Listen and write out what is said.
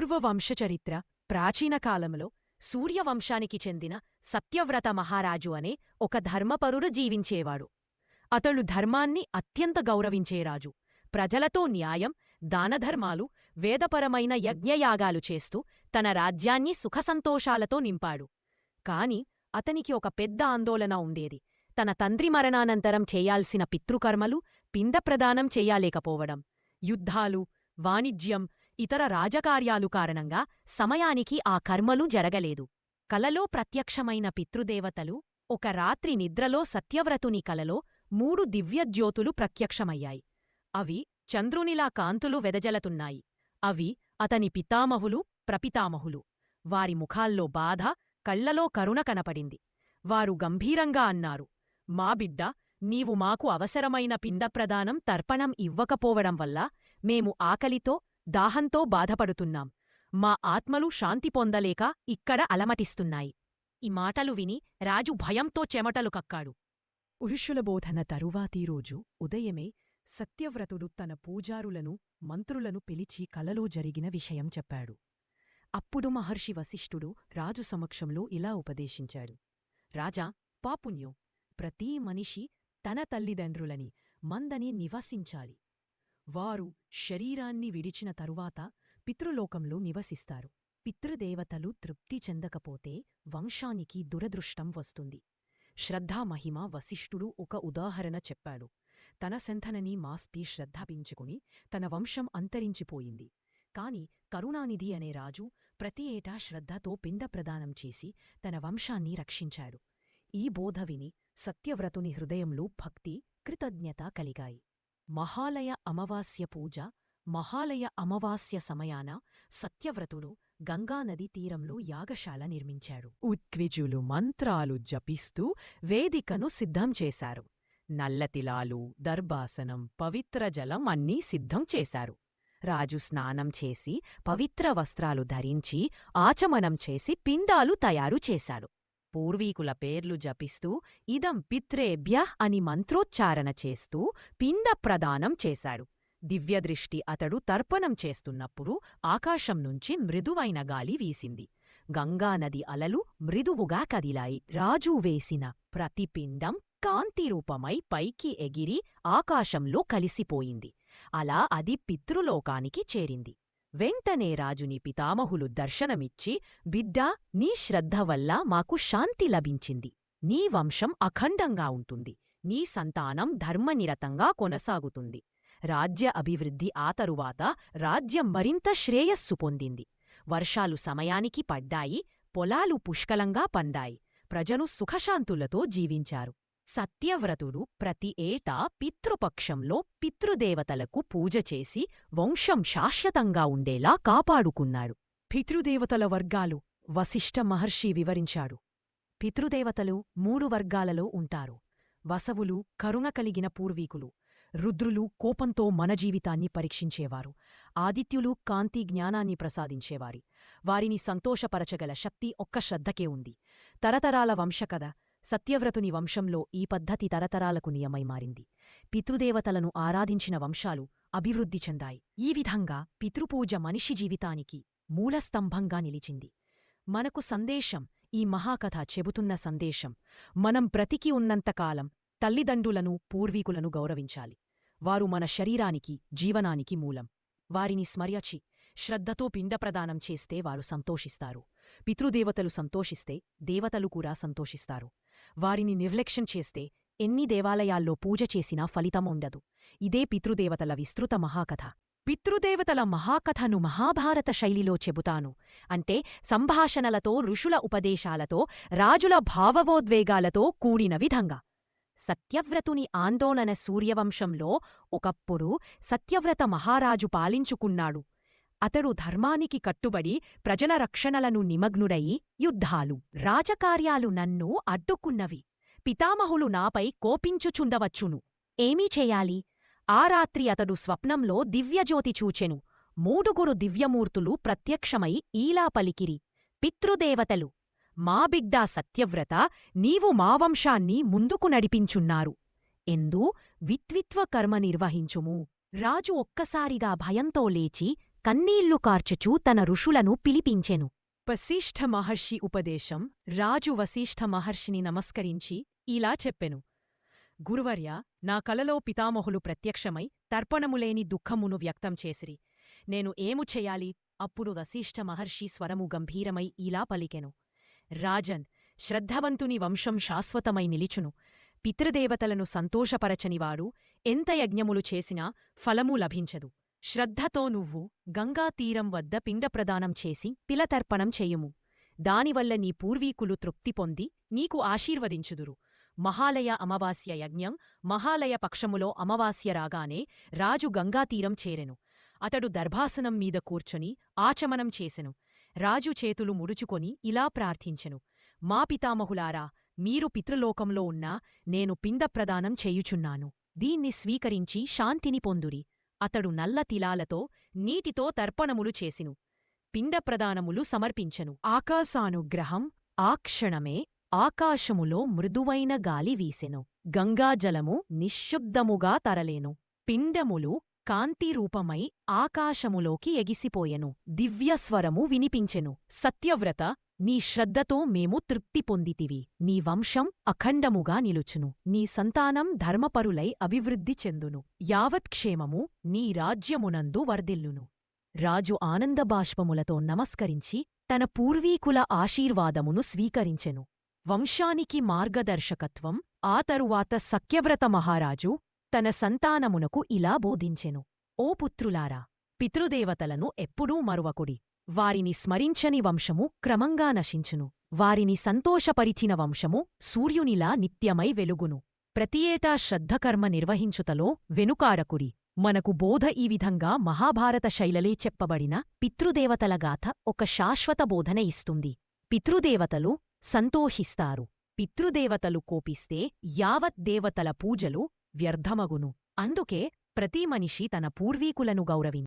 పూర్వవంశచరిత్ర ప్రాచీన కాలంలో సూర్యవంశానికి చెందిన సత్యవ్రత మహారాజు అనే ఒక ధర్మపరుడు జీవించేవాడు. అతడు ధర్మాన్ని అత్యంత గౌరవించేరాజు ప్రజలతో న్యాయం దానధర్మాలు వేదపరమైన యజ్ఞయాగాలు చేస్తూ తన రాజ్యాన్ని సుఖసంతోషాలతో నింపాడు. కాని అతనికి ఒక పెద్ద ఆందోళన ఉండేది. తన తండ్రి మరణానంతరం చేయాల్సిన పితృకర్మలు పిండప్రదానం చెయ్యాలేకపోవడం యుద్ధాలు వాణిజ్యం ఇతర రాజకార్యాలు కారణంగా సమయానికి ఆ కర్మలు జరగలేదు. కలలో ప్రత్యక్షమైన పితృదేవతలు ఒక రాత్రి నిద్రలో సత్యవ్రతుని కలలో మూడు దివ్యజ్యోతులు ప్రత్యక్షమయ్యాయి. అవి చంద్రునిలా కాంతులు వెదజలతున్నాయి అవి అతని పితామహులు ప్రపితామహులు. వారి ముఖాల్లో బాధ కళ్ళలో కరుణ కనపడింది. వారు గంభీరంగా అన్నారు మా బిడ్డ నీవు మాకు అవసరమైన పిండప్రదానం తర్పణం ఇవ్వకపోవడం వల్ల మేము ఆకలితో దాహంతో బాధపడుతున్నాం. మా ఆత్మలు శాంతి పొందలేక ఇక్కడ అలమటిస్తున్నాయి. ఈ మాటలు విని రాజు భయంతో చెమటలు కక్కాడు. పురుషుల బోధన తరువాతి రోజు ఉదయమే సత్యవ్రతుడు తన పూజారులను మంత్రులను పిలిచి కలలో జరిగిన విషయం చెప్పాడు. అప్పుడు మహర్షి వశిష్ఠుడు రాజు సమక్షంలో ఇలా ఉపదేశించాడు. రాజా పాపుణ్యం ప్రతీ మనిషి తన తల్లిదండ్రులని మందని నివసించాలి. వారు శరీరాన్ని విడిచిన తరువాత పితృలోకంలో నివసిస్తారు. పితృదేవతలు తృప్తి చెందకపోతే వంశానికి దురదృష్టం వస్తుంది. శ్రద్ధామహిమ వశిష్ఠుడు ఒక ఉదాహరణ చెప్పాడు. తన సంతనని మాస్పి శ్రద్ధాపించుకుని తన వంశం అంతరించిపోయింది. కాని కరుణానిధి అనే రాజు ప్రతి ఏటా శ్రద్ధతో పిండప్రదానం చేసి తన వంశాన్ని రక్షించాడు. ఈ బోధ విని సత్యవ్రతుని హృదయంలో భక్తి కృతజ్ఞత కలిగాయి. మహాలయ అమావాస్య పూజ మహాలయ అమావాస్య సమయాన సత్యవ్రతుడు గంగానది తీరంలో యాగశాల నిర్మించాడు ఉత్క్విజులు మంత్రాలు జపిస్తూ వేదికను సిద్ధం చేశారు. నల్లతిలాలు దర్భాసనం పవిత్ర జలం అన్నీ సిద్ధం చేశారు. రాజు స్నానం చేసి పవిత్ర వస్త్రాలు ధరించి ఆచమనం చేసి పిండాలు తయారు చేశాడు. పూర్వీకుల పేర్లు జపిస్తూ ఇదం పిత్రేభ్య అని మంత్రోచ్చారణ చేస్తూ పిండ ప్రదానం చేశాడు. దివ్యదృష్టి అతడు తర్పణం చేస్తున్నప్పుడు ఆకాశం నుంచి మృదువైన గాలి వీసింది. గంగానది అలలు మృదువుగా కదిలాయి. రాజు వేసిన ప్రతిపిండం కాంతిరూపమై పైకి ఎగిరి ఆకాశంలో కలిసిపోయింది. అలా అది పితృలోకానికి చేరింది. వెంటనే రాజుని పితామహులు దర్శనమిచ్చి బిడ్డా నీ శ్రద్ధ వల్ల మాకు శాంతి లభించింది. నీ వంశం అఖండంగా ఉంటుంది. నీ సంతానం ధర్మనిరతంగా కొనసాగుతుంది. రాజ్య అభివృద్ధి ఆ తరువాత రాజ్యం మరింత శ్రేయస్సు పొందింది. వర్షాలు సమయానికి పడ్డాయి పొలాలు పుష్కలంగా పండాయి. ప్రజలు సుఖశాంతులతో జీవించారు. సత్యవ్రతుడు ప్రతి ఏటా పితృపక్షంలో పితృదేవతలకు పూజ చేసి వంశం శాశ్వతంగా ఉండేలా కాపాడుకున్నాడు. పితృదేవతల వర్గాలు వశిష్ఠ మహర్షి వివరించాడు. పితృదేవతలు మూడు వర్గాలలో ఉంటారు. వసవులు కరుణ కలిగిన పూర్వీకులు. రుద్రులు కోపంతో మన జీవితాన్ని పరీక్షించేవారు. ఆదిత్యులు కాంతి జ్ఞానాన్ని ప్రసాదించేవారి. వారిని సంతోషపరచగల శక్తి ఒక్క శ్రద్ధకే ఉంది. తరతరాల వంశకథ సత్యవ్రతుని వంశంలో ఈ పద్ధతి తరతరాలకు నియమై మారింది. పితృదేవతలను ఆరాధించిన వంశాలు అభివృద్ధి చెందాయి. ఈ విధంగా పితృపూజ మనిషి జీవితానికి మూలస్తంభంగా నిలిచింది. మనకు సందేశం ఈ మహాకథ చెబుతున్న సందేశం మనం బ్రతికి ఉన్నంతకాలం తల్లిదండ్రులను పూర్వీకులను గౌరవించాలి. వారు మన శరీరానికి జీవనానికి మూలం. వారిని స్మర్యచి శ్రద్ధతో పిండప్రదానం చేస్తే వారు సంతోషిస్తారు. పితృదేవతలు సంతోషిస్తే దేవతలు కూడా సంతోషిస్తారు. వారిని నిర్లక్ష్యం చేస్తే ఎన్ని దేవాలయాల్లో పూజ చేసినా ఫలితం ఉండదు. ఇదే పితృదేవతల విస్తృత మహాకథ. పితృదేవతల మహాకథను మహాభారత శైలిలో చెబుతాను. అంటే సంభాషణలతో ఋషుల ఉపదేశాలతో రాజుల భావవోద్వేగాలతో కూడిన విధంగా. సత్యవ్రతుని ఆందోళన సూర్యవంశంలో ఒకప్పుడు సత్యవ్రత మహారాజు పాలించుకున్నాడు. అతడు ధర్మానికి కట్టుబడి ప్రజల రక్షణలను నిమగ్నుడయి యుద్ధాలు రాజకార్యాలు నన్ను అడ్డుకున్నవి. పితామహులు నాపై కోపించుచుండవచ్చును. ఏమీ చేయాలి? ఆ రాత్రి అతడు స్వప్నంలో దివ్యజ్యోతి చూచెను. మూడుగురు దివ్యమూర్తులు ప్రత్యక్షమై ఈలా పలికిరి. పితృదేవతలు మా బిడ్డా సత్యవ్రత నీవు మా వంశాన్ని ముందుకు నడిపించున్నారు. ఎందు విత్విత్వ కర్మ నిర్వహించుము. రాజు ఒక్కసారిగా భయంతో లేచి కన్నీళ్ళు కార్చుచూ తన ఋషులను పిలిపించెను. వశిష్ఠ మహర్షి ఉపదేశం రాజు వశిష్ఠ మహర్షిని నమస్కరించి ఇలా చెప్పెను. గురువర్య నా కలలో పితామహులు ప్రత్యక్షమై తర్పణములేని దుఃఖమును వ్యక్తం చేసిరి. నేను ఏము చెయ్యాలి అప్పుడు వశిష్ఠ మహర్షి స్వరము గంభీరమై ఇలా పలికెను. రాజన్ శ్రద్ధవంతుని వంశం శాశ్వతమై నిలిచును. పితృదేవతలను సంతోషపరచనివాడు ఎంత యజ్ఞములు చేసినా ఫలము లభించదు. శ్రద్ధతో నువ్వు గంగా తీరం వద్ద పిండప్రదానం చేసి పిలతర్పణం చేయుము. దానివల్ల నీ పూర్వీకులు తృప్తి పొంది నీకు ఆశీర్వదించుదురు. మహాలయ అమావాస్య యజ్ఞం మహాలయ పక్షములో అమావాస్య రాగానే రాజు గంగాతీరం చేరెను. అతడు దర్భాసనం మీద కూర్చొని ఆచమనం చేసెను. రాజు చేతులు ముడుచుకొని ఇలా ప్రార్థించెను. మా పితామహులారా మీరు పితృలోకంలో ఉన్నా నేను పిండప్రదానం చేయుచున్నాను. దీన్ని స్వీకరించి శాంతిని పొందుడి అతడు నల్ల తిలాలతో నీటితో తర్పణములు చేసిను. పిండప్రదానములు సమర్పించెను. ఆకాశానుగ్రహం ఆ క్షణమే ఆకాశములో మృదువైన గాలి వీసెను. గంగాజలము నిశ్శబ్దముగా తరలేను. పిండములు కాంతిరూపమై ఆకాశములోకి ఎగిసిపోయెను. దివ్యస్వరము వినిపించెను. సత్యవ్రత నీ శ్రద్ధతో మేము తృప్తి పొందితివి. నీ వంశం అఖండముగా నిలుచును. నీ సంతానం ధర్మపరులై అభివృద్ధి చెందును. యావత్క్షేమము నీ రాజ్యమునందు వర్ధిల్లును. రాజు ఆనందబాష్పములతో నమస్కరించి తన పూర్వీకుల ఆశీర్వాదమును స్వీకరించెను. వంశానికి మార్గదర్శకత్వం ఆ తరువాత సఖ్యవ్రత మహారాజు తన సంతానమునకు ఇలా బోధించెను. ఓ పుత్రులారా పితృదేవతలను ఎప్పుడూ మరువకుడి. వారిని స్మరించని వంశము క్రమంగా నశించును. వారిని సంతోషపరిచిన వంశము సూర్యునిలా నిత్యమై వెలుగును. ప్రతియేటా శ్రద్ధకర్మ నిర్వహించుతలో వెనుకారకుడి. మనకు బోధ ఈ విధంగా మహాభారత శైలలే చెప్పబడిన పితృదేవతల గాథ ఒక శాశ్వత బోధన ఇస్తుంది. పితృదేవతలు సంతోషిస్తారు. పితృదేవతలు కోపిస్తే యావత్ దేవతల పూజలు వ్యర్థమగును. అందుకే ప్రతి మనిషి తన పూర్వీకులను గౌరవిం